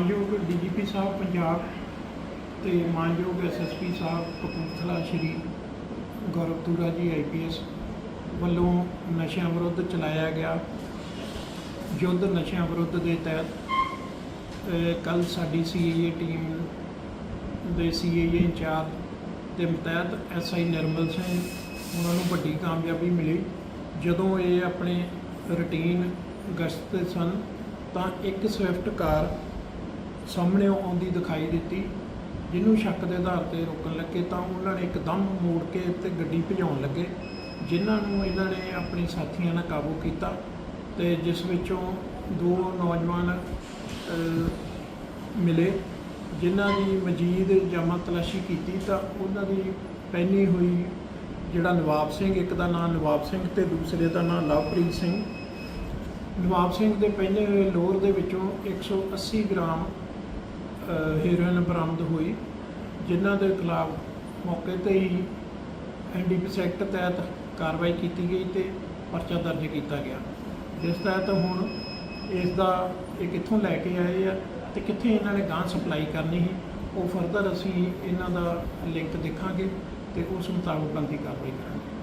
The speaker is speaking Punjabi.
ਮਾਨਯੋਗ ਡੀਜੀਪੀ ਸਾਹਿਬ ਪੰਜਾਬ ਤੇ ਮਾਨਯੋਗ ਐਸਐਸਪੀ ਸਾਹਿਬ ਕਪੂਰਥਲਾ ਸ਼੍ਰੀ ਗੌਰਵ ਤੁਰਾ ਜੀ ਆਈਪੀਐਸ ਵੱਲੋਂ ਨਸ਼ਿਆਂ ਵਿਰੁੱਧ ਚਲਾਇਆ ਗਿਆ। ਯੁੱਧ ਨਸ਼ਿਆਂ ਵਿਰੁੱਧ ਦੇ ਤਹਿਤ ਕੱਲ ਸਾਡੀ ਸੀਏਏ ਟੀਮ ਦੇ ਸੀਏਏ ਇੰਚਾਰਜ ਦੇ ਤਹਿਤ ਐਸਆਈ ਨਿਰਮਲ ਸਿੰਘ ਉਹਨਾਂ ਨੂੰ ਵੱਡੀ ਕਾਮਯਾਬੀ ਮਿਲੀ। ਜਦੋਂ ਇਹ ਆਪਣੇ ਰੂਟੀਨ ਗਸ਼ਤ ਤੇ ਸਨ ਤਾਂ ਇੱਕ ਸਵਿਫਟ ਕਾਰ ਸਾਹਮਣੇ ਆਉਂਦੀ ਦਿਖਾਈ ਦਿੱਤੀ। ਜਿਹਨੂੰ ਸ਼ੱਕ ਦੇ ਆਧਾਰ ਤੇ ਰੋਕਣ ਲੱਗੇ ਤਾਂ ਉਹਨਾਂ ਨੇ ਇੱਕਦਮ ਮੋੜ ਕੇ ਤੇ ਗੱਡੀ ਭਜਾਉਣ ਲੱਗੇ, ਜਿਨ੍ਹਾਂ ਨੂੰ ਇਹਨਾਂ ਨੇ ਆਪਣੇ ਸਾਥੀਆਂ ਨਾਲ ਕਾਬੂ ਕੀਤਾ ਤੇ ਜਿਸ ਵਿੱਚੋਂ ਦੋ ਨੌਜਵਾਨ ਮਿਲੇ, ਜਿਨ੍ਹਾਂ ਦੀ ਮਜੀਦ ਜਾਮਾ ਤਲਾਸ਼ੀ ਕੀਤੀ ਤਾਂ ਉਹਨਾਂ ਦੀ ਪਹਿਨੀ ਹੋਈ ਜਿਹੜਾ ਨਵਾਬ ਸਿੰਘ, ਇੱਕ ਦਾ ਨਾਮ ਨਵਾਬ ਸਿੰਘ ਤੇ ਦੂਸਰੇ ਦਾ ਨਾਮ ਲਵਪ੍ਰੀਤ ਸਿੰਘ। ਨਵਾਬ ਸਿੰਘ ਦੇ ਪਹਿਨੇ ਹੋਏ ਲੋਰ ਦੇ ਵਿੱਚੋਂ 180 ਗ੍ਰਾਮ ਹੀਰੋਇਨ ਬਰਾਮਦ ਹੋਈ, ਜਿਨ੍ਹਾਂ ਦੇ ਖਿਲਾਫ ਮੌਕੇ ਤੇ ਹੀ ਐਨਡੀਪੀ ਐਕਟ ਤਹਿਤ ਕਾਰਵਾਈ ਕੀਤੀ ਗਈ ਤੇ ਪਰਚਾ ਦਰਜ ਕੀਤਾ ਗਿਆ। ਜਿਸ ਤਹਿਤ ਹੁਣ ਇਸ ਦਾ ਇਹ ਕਿੱਥੋਂ ਲੈ ਕੇ ਆਏ ਆ ਤੇ ਕਿੱਥੇ ਇਹਨਾਂ ਨੇ ਗਾਂ ਸਪਲਾਈ ਕਰਨੀ ਸੀ, ਉਹ ਫਰਦਰ ਅਸੀਂ ਇਹਨਾਂ ਦਾ ਲਿੰਕ ਦੇਖਾਂਗੇ ਤੇ ਉਸ ਮੁਤਾਬਕ ਬੰਦੀ ਕਾਰਵਾਈ ਕਰਾਂਗੇ।